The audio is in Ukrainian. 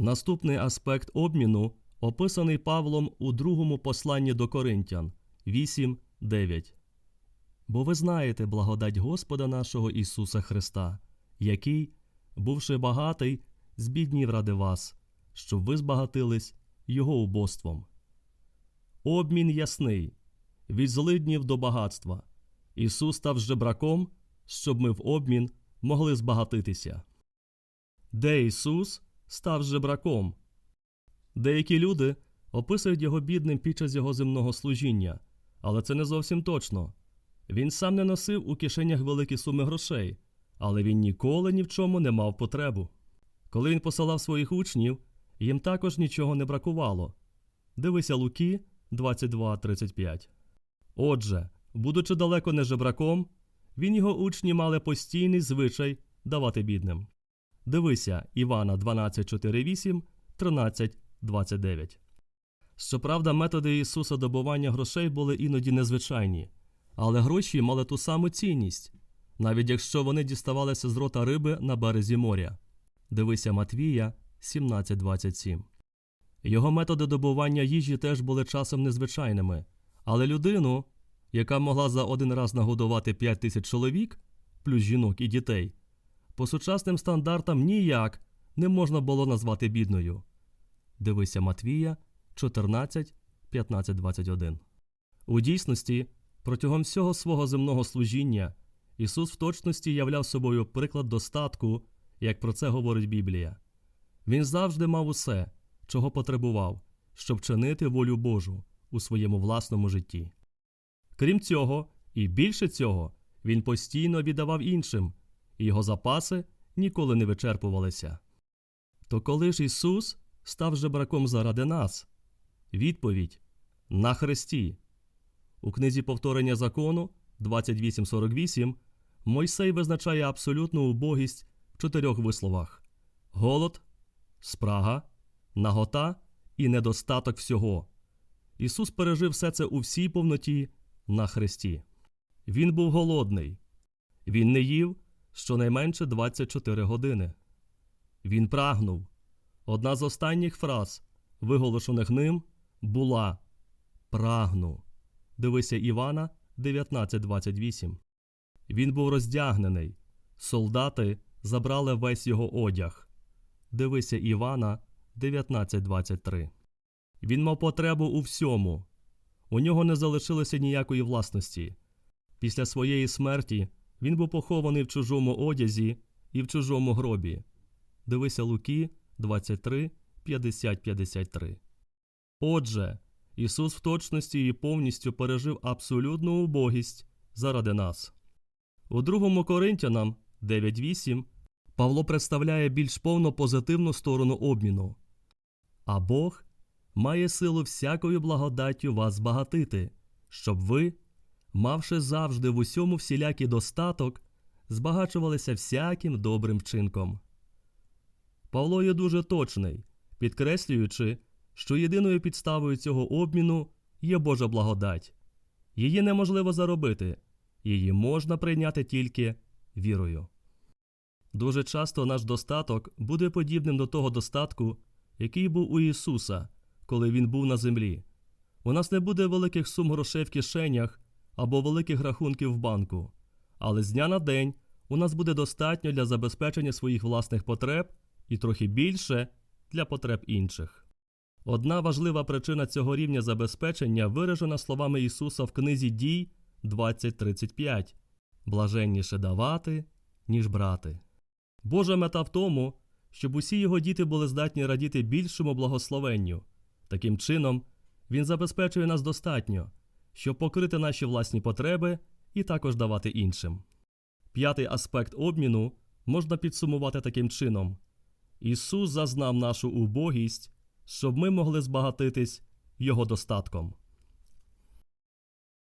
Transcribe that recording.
Наступний аспект обміну описаний Павлом у другому посланні до Коринтян 8.9. Бо ви знаєте благодать Господа нашого Ісуса Христа, який, бувши багатий, збіднів ради вас, щоб ви збагатились Його убоством. Обмін ясний від злиднів до багатства. Ісус став жебраком, щоб ми в обмін могли збагатитися. Де Ісус став жебраком? Деякі люди описують його бідним під час його земного служіння, але це не зовсім точно. Він сам не носив у кишенях великі суми грошей, але він ніколи ні в чому не мав потребу. Коли він посилав своїх учнів, їм також нічого не бракувало. Дивися Луки 22.35. Отже, будучи далеко не жебраком, він його учні мали постійний звичай давати бідним. Дивися Івана 12.4.8, 13.29. Щоправда, методи Ісуса добування грошей були іноді незвичайні, але гроші мали ту саму цінність, навіть якщо вони діставалися з рота риби на березі моря. Дивися Матвія 17.27. Його методи добування їжі теж були часом незвичайними, але людину, яка могла за один раз нагодувати 5 тисяч чоловік, плюс жінок і дітей, по сучасним стандартам ніяк не можна було назвати бідною. Дивися Матвія 14, 15, 21. У дійсності, протягом всього свого земного служіння, Ісус в точності являв собою приклад достатку, як про це говорить Біблія. Він завжди мав усе, чого потребував, щоб чинити волю Божу у своєму власному житті. Крім цього, і більше цього, він постійно віддавав іншим, його запаси ніколи не вичерпувалися. То коли ж Ісус став жебраком заради нас? Відповідь на хресті. У книзі повторення закону 28.48 Мойсей визначає абсолютну убогість в чотирьох висловах: голод, спрага, нагота і недостаток всього. Ісус пережив все це у всій повноті на хресті. Він був голодний. Він не їв щонайменше 24 години. Він прагнув. Одна з останніх фраз, виголошених ним, була Прагну. Дивися Івана 19.28. Він був роздягнений. Солдати забрали весь його одяг. Дивися Івана 19.23. Він мав потребу у всьому. У нього не залишилося ніякої власності. Після своєї смерті він був похований в чужому одязі і в чужому гробі. Дивися Луки 23, 50, 53. Отже, Ісус в точності і повністю пережив абсолютну убогість заради нас. У 2 Коринтянам 9.8 Павло представляє більш повно позитивну сторону обміну. А Бог має силу всякою благодаттю вас збагатити, щоб ви, мавши завжди в усьому всілякий достаток, збагачувалися всяким добрим вчинком. Павло є дуже точний, підкреслюючи, що єдиною підставою цього обміну є Божа благодать. Її неможливо заробити, її можна прийняти тільки вірою. Дуже часто наш достаток буде подібним до того достатку, який був у Ісуса, коли Він був на землі. У нас не буде великих сум грошей в кишенях або великих рахунків в банку, але з дня на день у нас буде достатньо для забезпечення своїх власних потреб і трохи більше для потреб інших. Одна важлива причина цього рівня забезпечення виражена словами Ісуса в книзі дій 20.35 блаженніше давати, ніж брати. Божа мета в тому, щоб усі його діти були здатні радіти більшому благословенню. Таким чином, він забезпечує нас достатньо, щоб покрити наші власні потреби і також давати іншим. П'ятий аспект обміну можна підсумувати таким чином: Ісус зазнав нашу убогість, щоб ми могли збагатитись Його достатком.